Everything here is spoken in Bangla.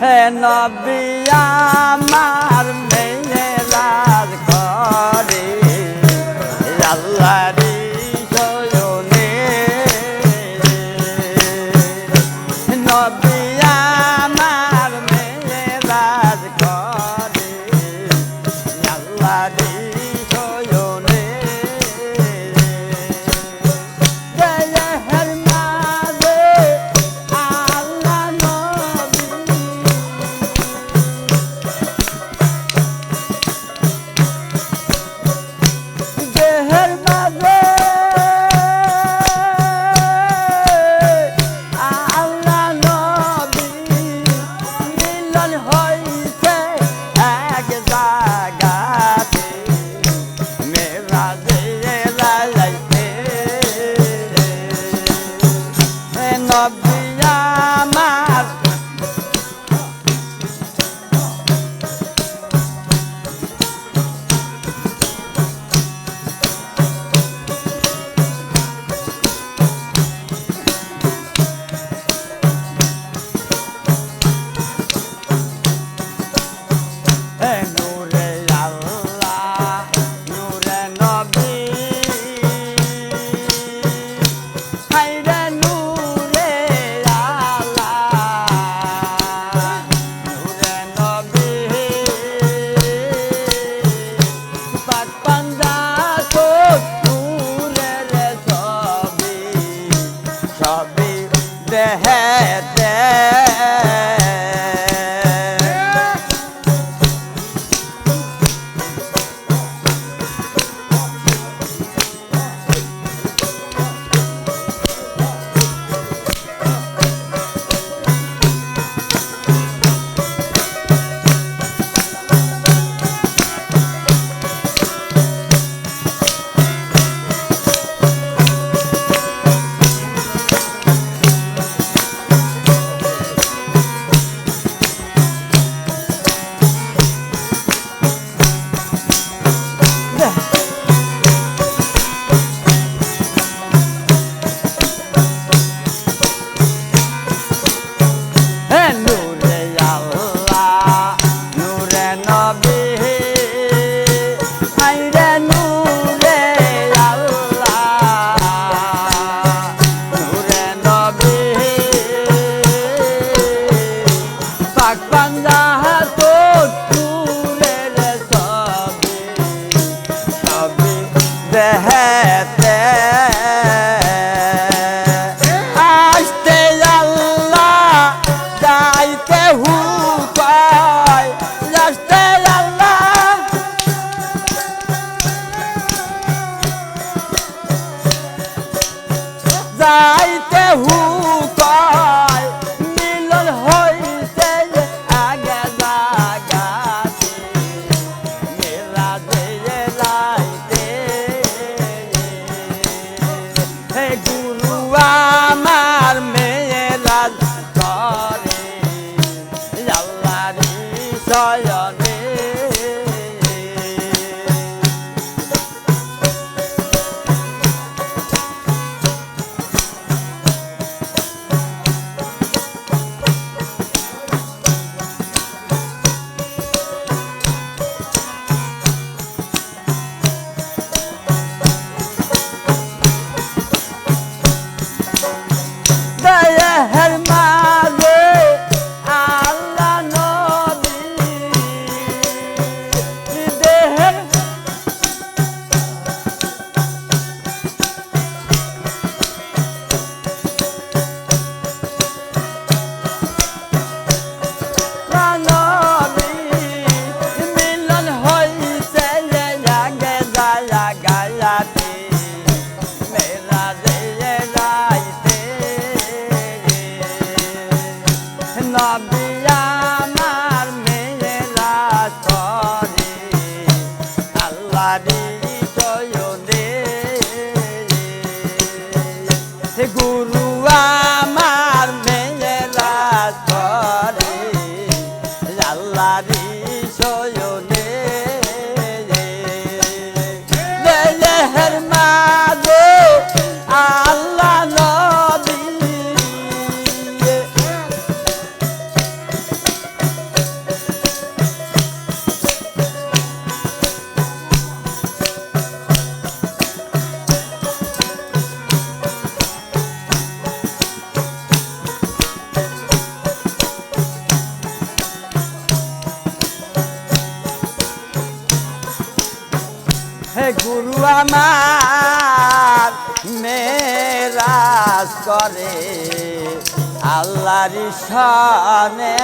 হে নবী আমার the head. হে গুরু আমার মেয়েরা করে হে গুরু আমার মেরাজ করে আল্লাহর সনে।